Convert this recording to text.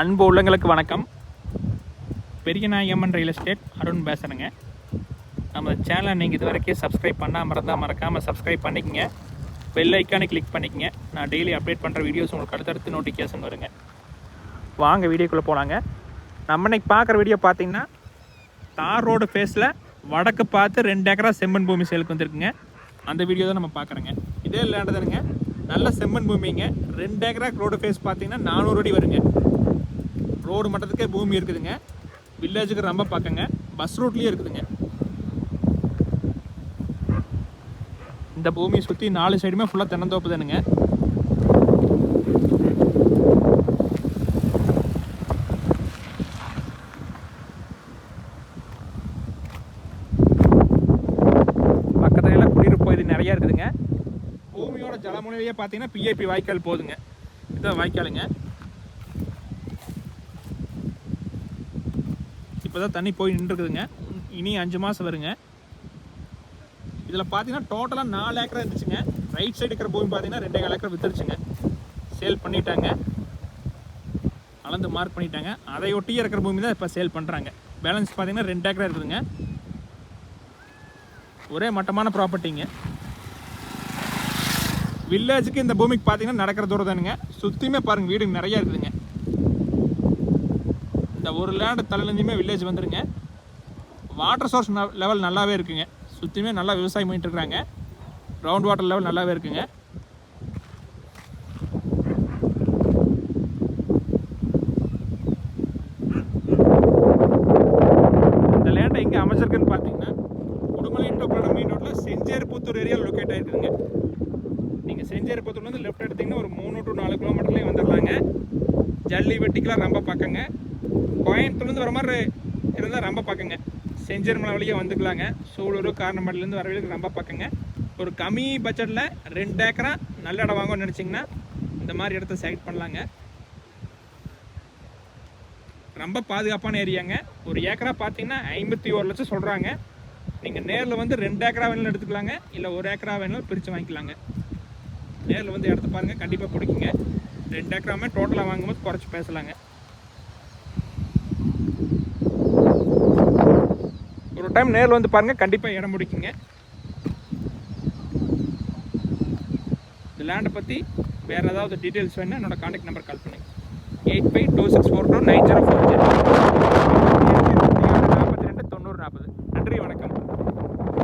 அன்பு உள்ளங்களுக்கு வணக்கம். பெரியநாயம்மன் ரியல் எஸ்டேட் அருண் பேசுகிறேங்க நம்ம சேனலை நீங்கள் இது வரைக்கும் சப்ஸ்கிரைப் பண்ணாமல் இருந்தால் மறக்காமல் சப்ஸ்கிரைப் பண்ணிக்கங்க. பெல் ஐக்கானை கிளிக் பண்ணிக்கங்க. நான் டெய்லி அப்டேட் பண்ணுற வீடியோஸ் உங்களுக்கு அடுத்தடுத்து நோட்டிஃபிகேஷன் வருங்க. வாங்க வீடியோக்குள்ளே போகலாங்க நம்ம இன்னைக்கு பார்க்குற வீடியோ பார்த்தீங்கன்னா தார் ரோடு ஃபேஸில் வடக்கு பார்த்து ரெண்டு ஏக்கரா செம்மண் பூமி சேலுக்கு வந்திருக்குங்க. அந்த வீடியோ தான் நம்ம பார்க்குறோங்க. இதே லேண்டு தானுங்க. நல்ல செம்மண் பூமிங்க. ரெண்டு ஏக்கரா ரோடு ஃபேஸ் பார்த்தீங்கன்னா நானூறு அடி வருங்க. ரோடு மட்டத்துக்கே பூமி இருக்குதுங்க. வில்லேஜுக்கு ரொம்ப பக்கங்க. பஸ் ரூட்லேயே இருக்குதுங்க. இந்த பூமியை சுற்றி நாலு சைடுமே ஃபுல்லாக தென்னந்தோப்பு தானுங்க பக்கத்துல குடியிருப்பு இது நிறையா இருக்குதுங்க. பூமியோட ஜலமுனையிலேயே பார்த்தீங்கன்னா பிஏபி வாய்க்கால் போகுதுங்க இதுதான் வாய்க்காலுங்க. இப்போ தான் தண்ணி போய் நின்றுருக்குதுங்க இனி அஞ்சு மாதம் வருங்க. இதில் பார்த்தீங்கன்னா டோட்டலாக நாலு ஏக்கரா இருந்துச்சுங்க. ரைட் சைடு இருக்கிற பூமி பார்த்தீங்கன்னா ரெண்டே கால் ஏக்கர் வித்துருச்சுங்க. சேல் பண்ணிட்டாங்க. அளந்து மார்க் பண்ணிட்டாங்க. அதை ஒட்டியே இருக்கிற பூமி தான் இப்போ சேல் பண்ணுறாங்க பேலன்ஸ் பார்த்தீங்கன்னா ரெண்டு ஏக்கரா இருக்குதுங்க. ஒரே மட்டமான ப்ராப்பர்ட்டிங்க வில்லேஜுக்கு இந்த பூமிக்கு பார்த்தீங்கன்னா நடக்கிற தூரம் தானுங்க. சுற்றியுமே பாருங்கள் வீடு நிறைய இருக்குதுங்க. இந்த ஒரு லேண்டு தலையிலேருந்துமே வில்லேஜ் வந்துருங்க. வாட்டர் சோர்ஸ் லெவல் நல்லாவே இருக்குங்க. சுற்றியுமே நல்லா விவசாயம் பண்ணிட்டு இருக்கிறாங்க கிரவுண்ட் வாட்டர் லெவல் நல்லாவே இருக்குங்க. இந்த லேண்டை எங்கே அமைச்சிருக்குன்னு பார்த்தீங்கன்னா உடுமலை டு படம் மெயின் ரோட்டில் செஞ்சேரிபுத்தூர் ஏரியா லொக்கேட் ஆகிருக்குங்க நீங்கள் செஞ்சேரிபுத்தூர்லேருந்து லெஃப்ட் எடுத்தீங்கன்னா ஒரு மூணு டு நாலு கிலோமீட்டர்லேயே வந்துடலாங்க ஜல்லி வெட்டிக்கெலாம் ரொம்ப பக்கங்க. கோயம்புத்தூர்லேருந்து வர மாதிரி இருந்தால் ரொம்ப பக்கங்க. செஞ்சேரிமலை வழியாக வந்துக்கலாங்க. சூலூர் காரணமட்டிலேருந்து வர வழிக்கு ரொம்ப பக்கங்க. ஒரு கம்மி பட்ஜெட்டில் ரெண்டு ஏக்கரா நல்ல இடம் வாங்கணும்னு நினச்சிங்கன்னா இந்த மாதிரி இடத்த செலக்ட் பண்ணலாங்க. ரொம்ப பாதுகாப்பான ஏரியாங்க. ஒரு ஏக்கரா பார்த்தீங்கன்னா ஐம்பத்தி ஒரு லட்சம் சொல்கிறாங்க நீங்கள் நேரில் வந்து ரெண்டு ஏக்கரா வேணாலும் எடுத்துக்கலாங்க. இல்லை ஒரு ஏக்கரா வேணாலும் பிரித்து வாங்கிக்கலாங்க. நேரில் வந்து இடத்த பாருங்கள் கண்டிப்பாக பிடிக்குங்க. ரெண்டு ஏக்கராமே டோட்டலாக வாங்கும்போது குறைச்சி பேசலாங்க ஒரு டைம் நேரில் வந்து பாருங்கள் கண்டிப்பாக இடம் பிடிக்குங்க. இந்த லேண்டை பற்றி வேறு ஏதாவது டீட்டெயில்ஸ் வேணுன்னா என்னோட காண்டாக்ட் நம்பர் கால் பண்ணுங்க. Eight five two six four two nine zero four